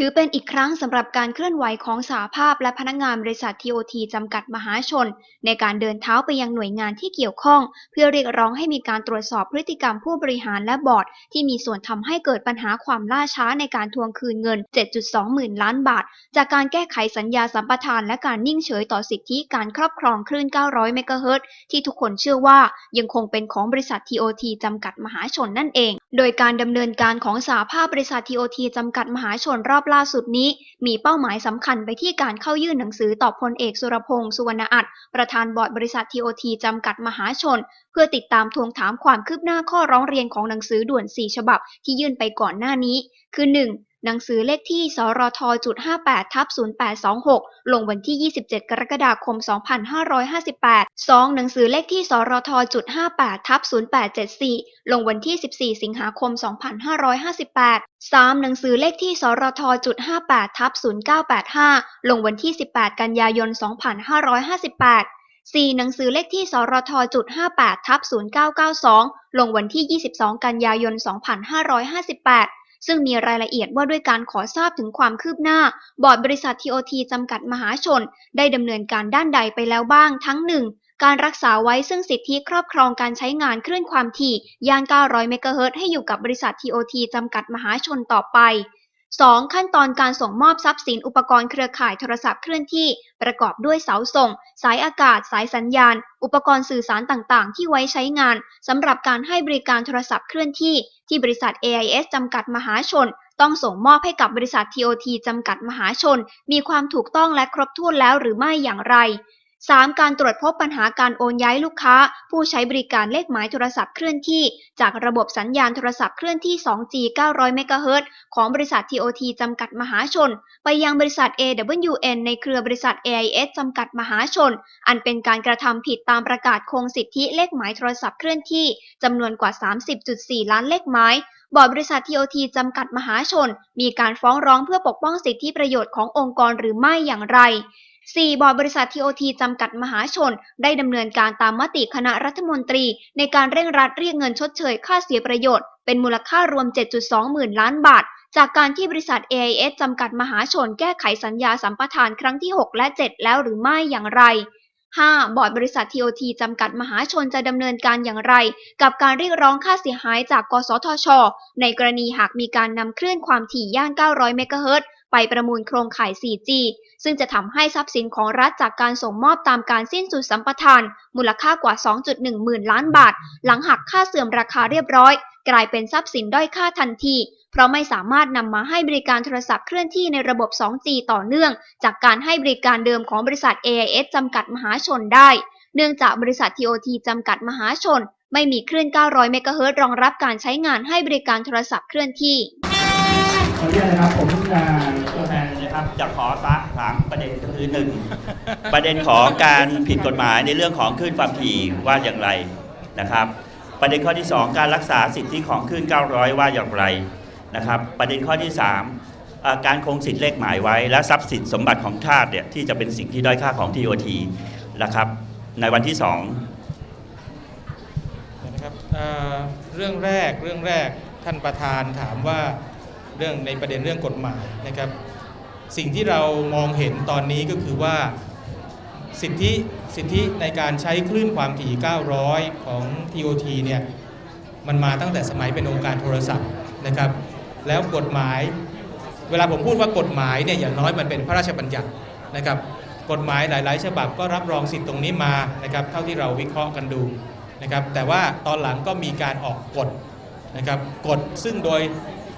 ถือเป็นอีกครั้งสำหรับการเคลื่อนไหวของสหภาพและพนักงานบริษัท TOT จำกัดมหาชน ในการเดินเท้าไปยังหน่วยงานที่เกี่ยวข้อง เพื่อเรียกร้องให้มีการตรวจสอบพฤติกรรมผู้บริหารและบอร์ด ที่มีส่วนทำให้เกิดปัญหาความล่าช้าในการทวงคืนเงิน 7.2 หมื่นล้านบาท จากการแก้ไขสัญญาสัมปทานและการนิ่งเฉยต่อสิทธิการครอบครองคลื่น 900 เมกะเฮิรตซ์ที่ทุกคนเชื่อว่ายังคงเป็นของบริษัท TOT จำกัดมหาชนนั่นเอง โดยการดำเนินการของสหภาพบริษัท TOT จำกัดมหาชนรอบล่าสุดนี้มีเป้าหมายสำคัญไปที่การเข้ายื่นหนังสือต่อพลเอกสุรพงษ์สุวรรณอัตประธานบอร์ดบริษัททีโอทีจำกัดมหาชน เพื่อติดตามทวงถามความคืบหน้าข้อร้องเรียนของหนังสือด่วน 4 ฉบับที่ยื่นไปก่อนหน้านี้ คือ 1. หนังสือเลขที่ สรทจุด58ทับ0826 ลงวันที่ 27 กรกฎาคม 2558 2. หนังสือเลขที่ สรทจุด58ทับ0874 ลงวันที่ 14 สิงหาคม 2558 3. หนังสือเลขที่ สรทจุด58ทับ0985 ลงวันที่ 18 กันยายน 2558 4. หนังสือเลขที่ สรทจุด58ทับ0992 ลงวันที่ 22 กันยายน 2558 ซึ่งมีรายละเอียดว่าด้วยการขอทราบถึงความคืบหน้า บอร์ดบริษัททีโอทีจำกัดมหาชน ได้ดำเนินการด้านใดไปแล้วบ้างทั้งหนึ่งการรักษาไว้ซึ่งสิทธิครอบครองการใช้งานคลื่นความถี่ย่าน 900 เมกะเฮิรตซ์ให้อยู่กับบริษัท TOT จำกัดมหาชนต่อไป 2. ขั้นตอนการส่งมอบทรัพย์สินอุปกรณ์เครือข่ายโทรศัพท์เคลื่อนที่ ประกอบด้วยเสาส่ง สายอากาศ สายสัญญาณ อุปกรณ์สื่อสารต่าง ๆ ที่ไว้ใช้งานสำหรับการให้บริการโทรศัพท์เคลื่อนที่ ที่บริษัท AIS จำกัดมหาชน ต้องส่งมอบให้กับบริษัท TOT จำกัดมหาชน มีความถูกต้องและครบถ้วนแล้วหรือไม่อย่างไร 3. การตรวจพบปัญหาการโอนย้ายลูกค้า ผู้ใช้บริการเลขหมายโทรศัพท์เคลื่อนที่ จากระบบสัญญาณโทรศัพท์เคลื่อนที่ 2G 900 เมกะเฮิรตซ์ของบริษัท TOT จำกัดมหาชน ไปยังบริษัท AWN ในเครือบริษัท AIS จำกัดมหาชน อันเป็นการกระทำผิดตามประกาศคงสิทธิเลขหมายโทรศัพท์เคลื่อนที่จำนวนกว่า 30.4 ล้านเลขหมายบอร์ดบริษัท TOT จำกัดมหาชน มีการฟ้องร้องเพื่อปกป้องสิทธิประโยชน์ขององค์กรหรือไม่อย่างไร 4. บอร์ดบริษัท TOT จำกัดมหาชน ได้ดำเนินการตามมติคณะรัฐมนตรี ในการเร่งรัดเรียกเงินชดเชยค่าเสียประโยชน์ เป็นมูลค่ารวม 7.2 หมื่นล้านบาท จากการที่บริษัท AIS จำกัดมหาชน แก้ไขสัญญาสัมปทานครั้งที่ 6 และ 7 แล้วหรือไม่อย่างไร 5. บอร์ดบริษัท TOT จำกัดมหาชนจะดำเนินการอย่างไร กับการเรียกร้องค่าเสียหายจาก กสทช ในกรณีหากมีการนำคลื่นความถี่ย่าน 900 เมกะเฮิรตซ์ ไปประมูลโครงข่าย 4G ซึ่งจะทำให้ทรัพย์สินของรัฐจากการส่งมอบตามการสิ้นสุดสัมปทาน มูลค่ากว่า 2.1 หมื่นล้านบาท หลังหักค่าเสื่อมราคาเรียบร้อย กลายเป็นทรัพย์สินด้อยค่าทันที เพราะไม่สามารถนำมาให้บริการโทรศัพท์เคลื่อนที่ในระบบ 2G ต่อเนื่อง จากการให้บริการเดิมของบริษัท AIS จำกัดมหาชนได้ เนื่องจากบริษัท TOT จำกัดมหาชน ไม่มีคลื่น 900 เมกะเฮิรตซ์รองรับการใช้งานให้บริการโทรศัพท์เคลื่อนที่ขออนุญาตนะครับผม ตัวแทนนะครับจะขอตะถามประเด็นก็คือหนึ่งประเด็นของการผิดกฎหมายในเรื่องของคลื่นความถี่ว่าอย่างไรนะครับ ประเด็นข้อที่ 2 การรักษาสิทธิของคลื่น 900 ว่าอย่างไรนะครับ ประเด็นข้อที่3อ่าการคงสิทธิเลขหมายไว้ และทรัพย์สินสมบัติของชาติเนี่ยที่จะเป็นสิ่งที่ด้อยค่าของ TOT นะครับ ในวันที่2นะครับเอ่อเรื่องแรกเรื่องแรกท่านประธานถามว่า เรื่องในประเด็นเรื่องกฎหมายนะครับ สิ่งที่เรามองเห็นตอนนี้ก็คือว่าสิทธิสิทธิในการใช้คลื่นความถี่ 900 ของ TOT เนี่ยมันมาตั้งแต่สมัยเป็นองค์การโทรศัพท์นะครับ แล้วกฎหมาย เวลาผมพูดว่ากฎหมายเนี่ยอย่างน้อยมันเป็นพระราชบัญญัตินะครับ กฎหมายหลาย ๆ ฉบับก็รับรองสิทธิตรงนี้มานะครับ เท่าที่เราวิเคราะห์กันดูนะครับ แต่ว่าตอนหลังก็มีการออกกฎนะครับกฎซึ่งโดย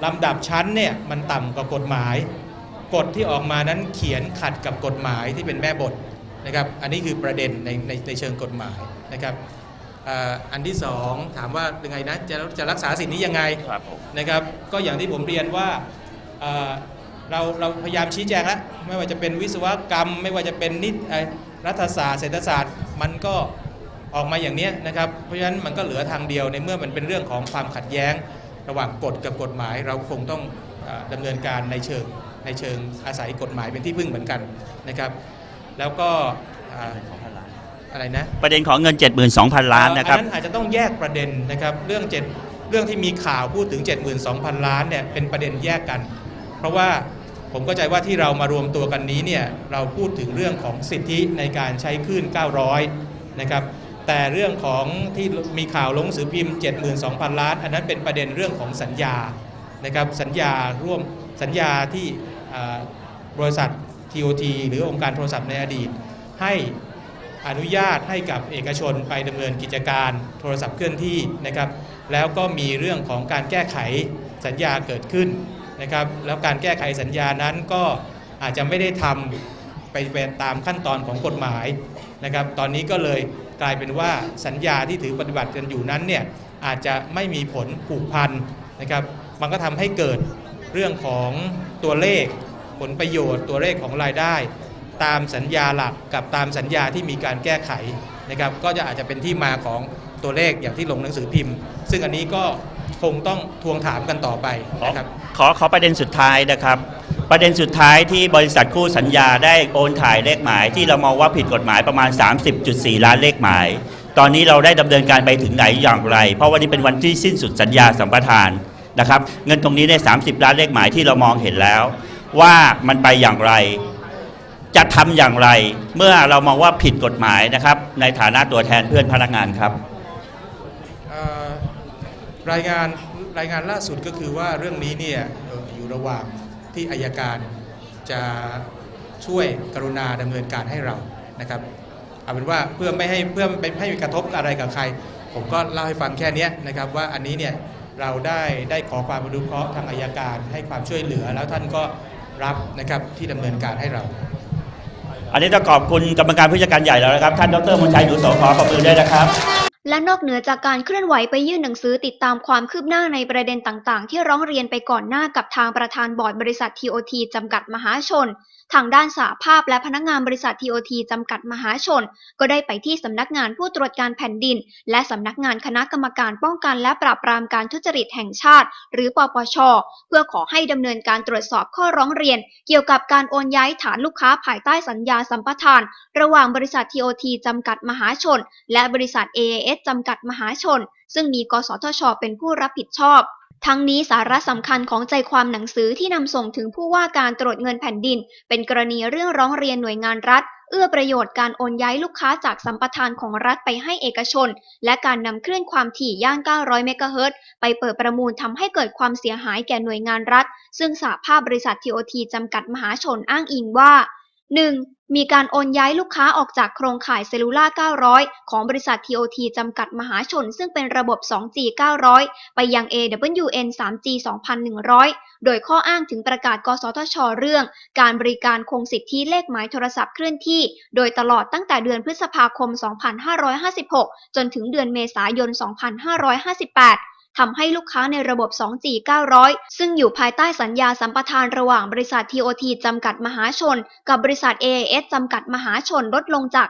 ลำดับชั้นเนี่ยมันต่ำกว่ากฎหมาย กฎที่ออกมานั้นเขียนขัดกับกฎหมายที่เป็นแม่บทนะครับ อันนี้คือประเด็นในในในเชิงกฎหมายนะครับอ่าอันที่สองถามว่ายังไงนะจะจะรักษาสิทธินี้ยังไงครับผมนะครับก็อย่างที่ผมเรียนว่าเอ่อเราเราพยายามชี้แจงแล้วไม่ว่าจะเป็นวิศวกรรม ไม่ว่าจะเป็นนิตเอ่อรัฐศาสตร์เศรษฐศาสตร์ มันก็ออกมาอย่างเนี้ยนะครับเพราะฉะนั้นมันก็เหลือทางเดียวในเมื่อมันเป็นเรื่องของความขัดแย้ง ระหว่างกฎกับกฎหมาย เราคงต้องเอ่อดำเนินการในเชิงในเชิงอาศัยกฎหมายเป็นที่พึ่งเหมือนกันนะครับ แล้วก็อ่าอะไรนะประเด็นของเงิน 72,000 ล้านนะครับอันนั้นอาจจะต้องแยกประเด็นนะครับเรื่องเจ็ดเรื่องที่มีข่าวพูดถึง 72,000 ล้านเนี่ยเป็นประเด็นแยกกัน เพราะว่าผมเข้าใจว่าที่เรามารวมตัวกันนี้เนี่ยเราพูดถึงเรื่องของสิทธิในการใช้คลื่น 900 นะครับ แต่เรื่องของที่มีข่าวลงสือพิมพ์ 72,000 ล้าน อันนั้นเป็นประเด็นเรื่องของสัญญานะครับสัญญาร่วมสัญญาที่บริษัท TOT หรือองค์การโทรศัพท์ในอดีต ให้อนุญาตให้กับเอกชนไปดำเนินกิจการโทรศัพท์เคลื่อนที่นะครับ แล้วก็มีเรื่องของการแก้ไขสัญญาเกิดขึ้นนะครับ แล้วการแก้ไขสัญญานั้นก็อาจจะไม่ได้ทำไปเป็นตามขั้นตอนของกฎหมายนะครับ ตอนนี้ก็เลย กลายเป็นว่าสัญญาที่ถือปฏิบัติกันอยู่นั้นเนี่ยอาจจะไม่มีผลผูกพันนะครับ มันก็ทำให้เกิดเรื่องของตัวเลขผลประโยชน์ตัวเลขของรายได้ ตามสัญญาหลักกับตามสัญญาที่มีการแก้ไขนะครับก็จะอาจจะเป็นที่มาของตัวเลขอย่างที่ลงหนังสือพิมพ์ ซึ่งอันนี้ก็คงต้องทวงถามกันต่อไปนะครับขอขอประเด็นสุดท้ายนะครับ ประเด็นสุดท้ายที่บริษัทคู่สัญญาได้โอนถ่ายเลขหมายที่เรามองว่าผิดกฎหมายประมาณ 30.4 ล้านเลขหมาย ตอนนี้เราได้ดำเนินการไปถึงไหนอย่างไร เพราะวันนี้เป็นวันที่สิ้นสุดสัญญาสัมปทานนะครับเงินตรงนี้ได้ 30 ล้านเลขหมายที่เรามองเห็นแล้ว ว่ามันไปอย่างไร จะทำอย่างไร เมื่อเรามองว่าผิดกฎหมายนะครับ ในฐานะตัวแทนเพื่อนพนักงานครับรายงานรายงานล่าสุดก็คือว่าเรื่องนี้เนี่ยอยู่ระหว่าง ที่อายการจะช่วยกรุณาดำเนินการให้เรานะครับเอาเป็นว่าเพื่อไม่ให้เพื่อไม่ให้มีกระทบอะไรกับใคร ผมก็เล่าให้ฟังแค่นี้นะครับว่าอันนี้เนี่ยเราได้ได้ขอความอนุเคราะห์ทางอายการให้ความช่วยเหลือ แล้วท่านก็รับนะครับที่ดำเนินการให้เรา อันนี้ต้องขอบคุณกรรมการผู้จัดการใหญ่แล้วนะครับ ท่านดรมนชัยหนูโสขอขอบคุณด้วยนะครับ และนอกเหนือจากการเคลื่อนไหวไปยื่นหนังสือติดตามความคืบหน้าในประเด็นต่าง ๆ ที่ร้องเรียนไปก่อนหน้ากับทางประธานบอร์ดบริษัท TOT จำกัดมหาชน ทางด้านสาภาพและพนักงานบริษัท TOT จำกัดมหาชน ก็ได้ไปที่สำนักงานผู้ตรวจการแผ่นดิน และสำนักงานคณะกรรมการป้องกันและปราบปรามการทุจริตแห่งชาติ หรือปปช เพื่อขอให้ดำเนินการตรวจสอบข้อร้องเรียน เกี่ยวกับการโอนย้ายฐานลูกค้าภายใต้สัญญาสัมปทาน ระหว่างบริษัท TOT จำกัดมหาชน และบริษัท AAS จำกัดมหาชน ซึ่งมีกสทช เป็นผู้รับผิดชอบ ทั้งนี้สาระสำคัญของใจความหนังสือที่นำส่งถึงผู้ว่าการตรวจเงินแผ่นดิน เป็นกรณีเรื่องร้องเรียนหน่วยงานรัฐ เอื้อประโยชน์การโอนย้ายลูกค้าจากสัมปทานของรัฐไปให้เอกชน และการนำคลื่นความถี่ย่าน 900 เมกะเฮิรตซ์ไปเปิดประมูลทำให้เกิดความเสียหายแก่หน่วยงานรัฐ ซึ่งสหภาพบริษัท TOT จำกัดมหาชนอ้างอิงว่า 1. มีการโอนย้ายลูกค้าออกจากโครงข่ายเซลลูล่า 900 ของบริษัท TOT จำกัดมหาชน ซึ่งเป็นระบบ 2G 900 ไปยัง AWN 3G 2100 โดยข้ออ้างถึงประกาศ กสทช เรื่อง การบริการคงสิทธิเลขหมายโทรศัพท์เคลื่อนที่ โดยตลอดตั้งแต่เดือนพฤษภาคม 2556 จนถึงเดือนเมษายน 2558 ทำให้ลูกค้าในระบบ 2G 900 ซึ่งอยู่ภายใต้สัญญาสัมปทานระหว่างบริษัท TOT จำกัดมหาชน กับบริษัท AAS จำกัดมหาชนลดลงจาก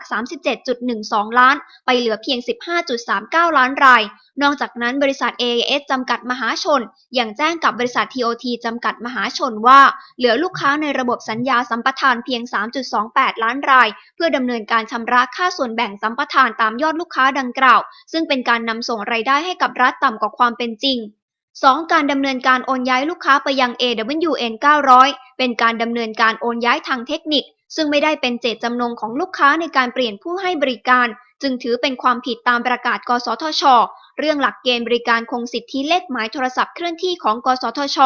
37.12 ล้าน ไปเหลือเพียง 15.39 ล้านราย นอกจากนั้นบริษัท AAS จำกัดมหาชนยังแจ้งกับบริษัท TOT จำกัดมหาชนว่า เหลือลูกค้าในระบบสัญญาสัมปทานเพียง 3.28 ล้านราย เพื่อดำเนินการชำระค่าส่วนแบ่งสัมปทานตามยอดลูกค้าดังกล่าว ซึ่งเป็นการนำส่งรายได้ให้กับรัฐต่ำกว่าความเป็นจริง 2. การดำเนินการโอนย้ายลูกค้าไปยัง AWN 900 เป็นการดำเนินการโอนย้ายทางเทคนิค ซึ่งไม่ได้เป็นเจตจำนงของลูกค้าในการเปลี่ยนผู้ให้บริการ จึงถือเป็นความผิดตามประกาศ กสทช เรื่องหลักเกณฑ์บริการคงสิทธิเลขหมายโทรศัพท์เคลื่อนที่ของ กสทช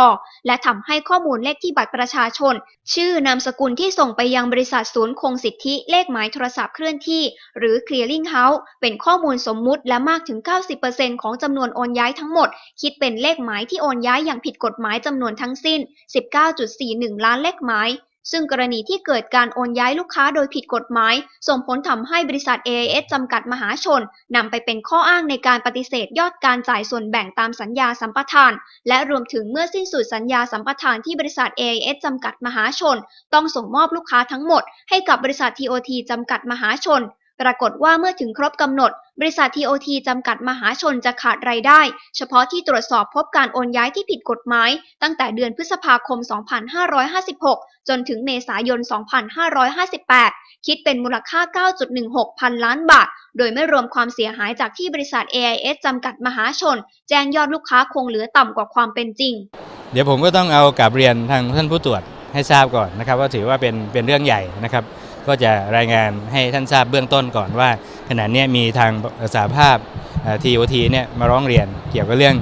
และทำให้ข้อมูลเลขที่บัตรประชาชน ชื่อนามสกุลที่ส่งไปยังบริษัทศูนย์คงสิทธิเลขหมายโทรศัพท์เคลื่อนที่ หรือ clearing house เป็นข้อมูลสมมุติและมากถึง 90%ของจำนวนโอนย้ายทั้งหมด คิดเป็นเลขหมายที่โอนย้ายอย่างผิดกฎหมายจำนวนทั้งสิ้น 19.41 ล้านเลขหมาย ซึ่งกรณีที่เกิดการโอนย้ายลูกค้าโดยผิดกฎหมาย ส่งผลทำให้บริษัท AIS จำกัดมหาชนนำไปเป็นข้ออ้างในการปฏิเสธยอดการจ่ายส่วนแบ่งตามสัญญาสัมปทาน และรวมถึงเมื่อสิ้นสุดสัญญาสัมปทานที่บริษัท AIS จำกัดมหาชน ต้องส่งมอบลูกค้าทั้งหมดให้กับบริษัท TOT จำกัดมหาชน ปรากฏว่าเมื่อถึงครบกำหนด บริษัท TOT จำกัดมหาชนจะขาดรายได้ เฉพาะที่ตรวจสอบพบการโอนย้ายที่ผิดกฎหมาย ตั้งแต่เดือนพฤษภาคม 2556 จนถึงเมษายน 2558 คิดเป็นมูลค่า 9.16 พันล้านบาท โดยไม่รวมความเสียหายจากที่บริษัท AIS จำกัดมหาชน แจ้งยอดลูกค้าคงเหลือต่ำกว่าความเป็นจริง เดี๋ยวผมก็ต้องเอากลับเรียนทางท่านผู้ตรวจให้ทราบก่อนนะครับว่าถือว่าเป็นเป็นเรื่องใหญ่นะครับ ก็จะรายงานให้ท่านทราบเบื้องต้นก่อนว่า ขณะนี้มีทางสาภาพทีโอทีเนี่ยมาร้องเรียนเกี่ยวกับเรื่อง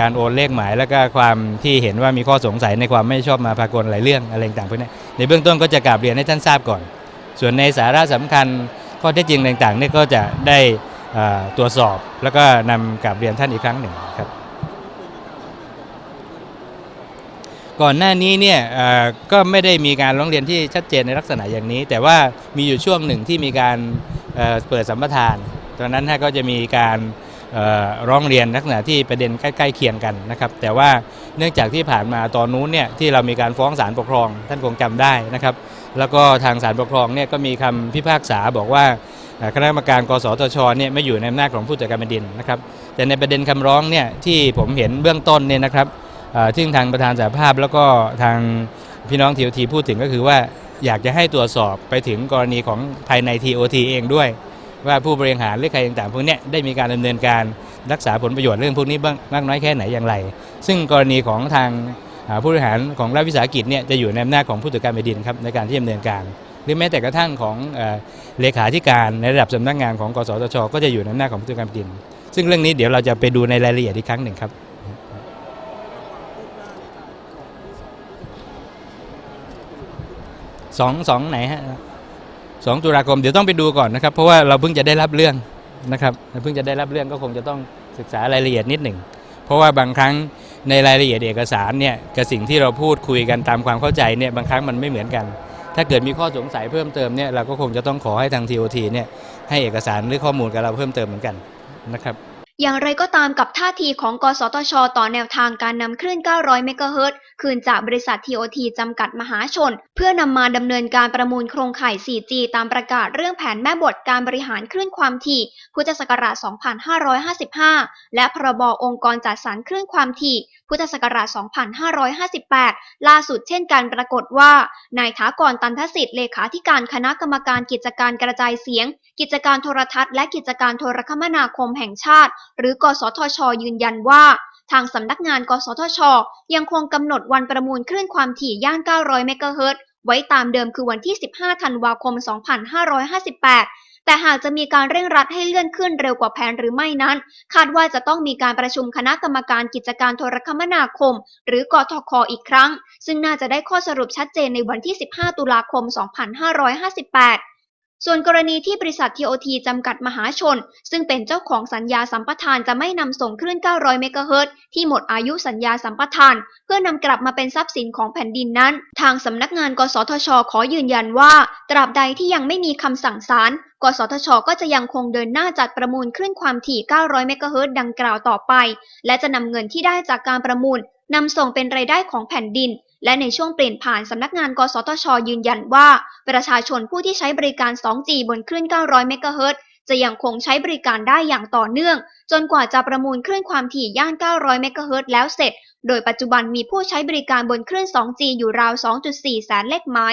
การโอนเลขหมาย แล้วก็ความที่เห็นว่ามีข้อสงสัยในความไม่ชอบมาพากลหลายเรื่องอะไรต่างๆพวกนี้ในเบื้องต้นก็จะกราบเรียนให้ท่านทราบก่อน ส่วนในสาระสำคัญข้อเท็จจริงต่างๆเนี่ยก็จะได้ตรวจสอบ แล้วก็นำกราบเรียนท่านอีกครั้งหนึ่งครับ ก่อนหน้านี้เนี่ยก็ไม่ได้มีการร้องเรียนที่ชัดเจนในลักษณะอย่างนี้ แต่ว่ามีอยู่ช่วงหนึ่งที่มีการเปิดสัมปทาน ตอนนั้นก็จะมีการร้องเรียนลักษณะที่ประเด็นใกล้ๆเคียงกันนะครับ แต่ว่าเนื่องจากที่ผ่านมาตอนนู้นเนี่ยที่เรามีการฟ้องศาลปกครอง ท่านคงจำได้นะครับ แล้วก็ทางศาลปกครองเนี่ยก็มีคำพิพากษาบอกว่าคณะกรรมการกสทชเนี่ยไม่อยู่ในอำนาจของผู้จัดการแผ่นดินนะครับ แต่ในประเด็นคำร้องเนี่ยที่ผมเห็นเบื้องต้นเนี่ยนะครับ ซึ่งทางประธานสหภาพแล้วก็ทางพี่น้องทีโอทีพูดถึงก็คือว่าอยากจะให้ตรวจสอบไปถึงกรณีของภายใน TOT เองด้วย ว่าผู้บริหารหรือใครต่างๆพวกนี้ได้มีการดำเนินการรักษาผลประโยชน์เรื่องพวกนี้บ้างมากน้อยแค่ไหนอย่างไร ซึ่งกรณีของทางผู้บริหารของรัฐวิสาหกิจเนี่ยจะอยู่ในอำนาจของผู้ตรวจการแผ่นดินครับในการที่ดำเนินการ หรือแม้แต่กระทั่งของเอเลขาธิการในระดับสำนักงานของกสทช ก็จะอยู่ในอำนาจของผู้ตรวจการแผ่นดิน ซึ่งเรื่องนี้เดี๋ยวเราจะไปดูในรายละเอียดอีกครั้งหนึ่งครับ สองสองไหนฮะสองตุลาคมเดี๋ยวต้องไปดูก่อนนะครับ เพราะว่าเราเพิ่งจะได้รับเรื่องนะครับเพิ่งจะได้รับเรื่องก็คงจะต้องศึกษารายละเอียดนิดหนึ่งเพราะว่าบางครั้งในรายละเอียดเอกสารเนี่ยกับสิ่งที่เราพูดคุยกันตามความเข้าใจเนี่ยบางครั้งมันไม่เหมือนกัน ถ้าเกิดมีข้อสงสัยเพิ่มเติมเนี่ยเราก็คงจะต้องขอให้ทาง TOT เนี่ยให้เอกสารหรือข้อมูลกับเราเพิ่มเติมเหมือนกันนะครับ อย่างไรก็ตามกับท่าทีของ กสทช ต่อแนวทางการนำคลื่น 900 เมกะเฮิรตซ์คืนจากบริษัท TOT จำกัดมหาชน เพื่อนำมาดำเนินการประมูลโครงข่าย 4G ตามประกาศเรื่องแผนแม่บทการบริหารคลื่นความถี่ พุทธศักราช 2555 และพรบองค์กรจัดสรรคลื่นความถี่ พุทธศักราช 2558 ล่าสุดเช่นกันปรากฏว่า นายถากรตันทสิทธิ์เลขาธิการคณะกรรมการกิจการกระจายเสียง กิจการโทรทัศน์และกิจการโทรคมนาคมแห่งชาติหรือกสทช ยืนยันว่า ทางสำนักงานกสทช ยังคงกำหนดวันประมูลคลื่นความถี่ย่าน 900 เมกะเฮิรตซ์ไว้ตามเดิมคือวันที่ 15 ธันวาคม 2558 แต่หากจะมีการเร่งรัดให้เลื่อนขึ้นเร็วกว่าแผนหรือไม่นั้น คาดว่าจะต้องมีการประชุมคณะกรรมการกิจการโทรคมนาคม หรือกทคอีกครั้ง ซึ่งน่าจะได้ข้อสรุปชัดเจนในวันที่ 15 ตุลาคม 2558 ส่วนกรณีที่บริษัท TOT จำกัดมหาชน ซึ่งเป็นเจ้าของสัญญาสัมปทานจะไม่นำส่งคลื่น 900 เมกะเฮิรตซ์ที่หมดอายุสัญญาสัมปทาน เพื่อนำกลับมาเป็นทรัพย์สินของแผ่นดินนั้น ทางสำนักงาน กสทช ขอยืนยันว่า ตราบใดที่ยังไม่มีคำสั่งศาลกสทช ก็จะยังคงเดินหน้าจัดประมูลคลื่นความถี่ 900 เมกะเฮิรตซ์ดังกล่าวต่อไป และจะนำเงินที่ได้จากการประมูลนำส่งเป็นรายได้ของแผ่นดิน และในช่วงเปลี่ยนผ่านสำนักงานกสทช ยืนยันว่า ประชาชนผู้ที่ใช้บริการ 2G บนคลื่น 900 เมกะเฮิรตซ์จะยังคงใช้บริการได้อย่างต่อเนื่อง จนกว่าจะประมูลคลื่นความถี่ย่าน 900 เมกะเฮิรตซ์แล้วเสร็จ โดยปัจจุบันมีผู้ใช้บริการบนคลื่น 2G อยู่ราว 2.4 แสนเลขไม้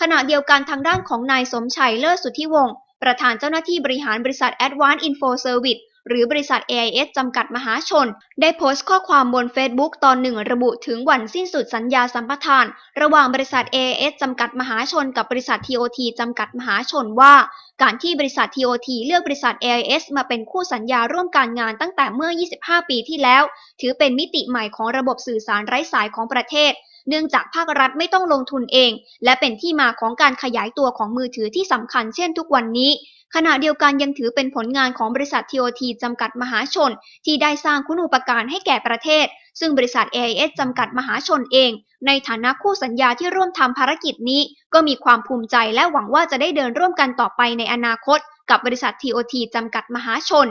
ขณะเดียวกันทางด้านของนายสมชัยเลิศสุทธิวงศ์ประธานเจ้าหน้าที่บริหารบริษัท Advanced Info Service หรือบริษัท AIS จำกัดมหาชน ได้โพสต์ข้อความบน Facebook ตอนหนึ่งระบุถึงวันสิ้นสุดสัญญาสัมปทาน ระหว่างบริษัท AIS จำกัดมหาชน กับบริษัท TOT จำกัดมหาชนว่า การที่บริษัท TOT เลือกบริษัท AIS มาเป็นคู่สัญญาร่วมการงานตั้งแต่เมื่อ 25 ปีที่แล้ว ถือเป็นมิติใหม่ของระบบสื่อสารไร้สายของประเทศเนื่องจากภาครัฐไม่ต้องลงทุนเอง และเป็นที่มาของการขยายตัวของมือถือที่สำคัญเช่นทุกวันนี้ ขณะเดียวกันยังถือเป็นผลงานของบริษัท TOT จำกัดมหาชน ที่ได้สร้างคุณูปการให้แก่ประเทศ ซึ่งบริษัท AIS จำกัดมหาชนเอง ในฐานะคู่สัญญาที่ร่วมทำภารกิจนี้ ก็มีความภูมิใจและหวังว่าจะได้เดินร่วมกันต่อไปในอนาคต กับบริษัท TOT จำกัดมหาชน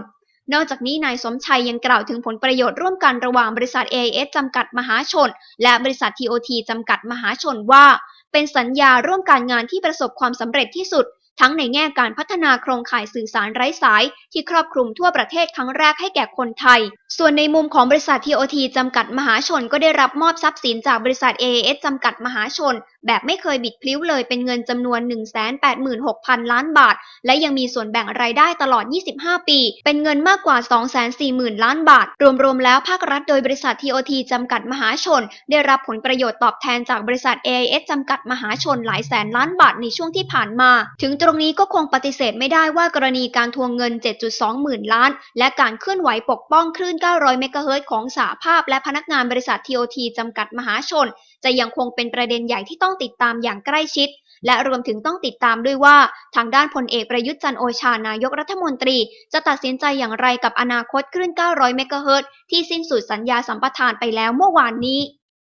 นอกจากนี้นายสมชัยยังกล่าวถึงผลประโยชน์ร่วมกันระหว่างบริษัท AIS จำกัดมหาชน และบริษัท TOT จำกัดมหาชนว่า เป็นสัญญาร่วมการงานที่ประสบความสำเร็จที่สุด ทั้งในแง่การพัฒนาโครงข่ายสื่อสารไร้สายที่ครอบคลุมทั่วประเทศครั้งแรกให้แก่คนไทยส่วนในมุมของบริษัท TOT จำกัดมหาชนก็ได้รับมอบทรัพย์สินจากบริษัท AAS จำกัดมหาชน แบบไม่เคยบิดพลิ้วเลยเป็นเงินจำนวน 186,000 ล้านบาท และยังมีส่วนแบ่งรายได้ตลอด 25 ปี เป็นเงินมากกว่า 240,000 ล้านบาท รวมๆ แล้วภาครัฐโดยบริษัท TOT จำกัดมหาชน ได้รับผลประโยชน์ตอบแทนจากบริษัท AIS จำกัดมหาชนหลายแสนล้านบาทในช่วงที่ผ่านมา ถึงตรงนี้ก็คงปฏิเสธไม่ได้ว่ากรณีการทวงเงิน 7.2 หมื่นล้าน และการเคลื่อนไหวปกป้องคลื่น900 เมกะเฮิรตของสหภาพ และพนักงานบริษัท TOT จำกัดมหาชน จะยังคงเป็นประเด็นใหญ่ที่ต้องติดตามอย่างใกล้ชิด และรวมถึงต้องติดตามด้วยว่า ทางด้านพลเอกประยุทธ์จันโอชานายกรัฐมนตรี จะตัดสินใจอย่างไรกับอนาคตคลื่น 900 เมกะเฮิรตที่สิ้นสุดสัญญาสัมปทานไปแล้วเมื่อวานนี้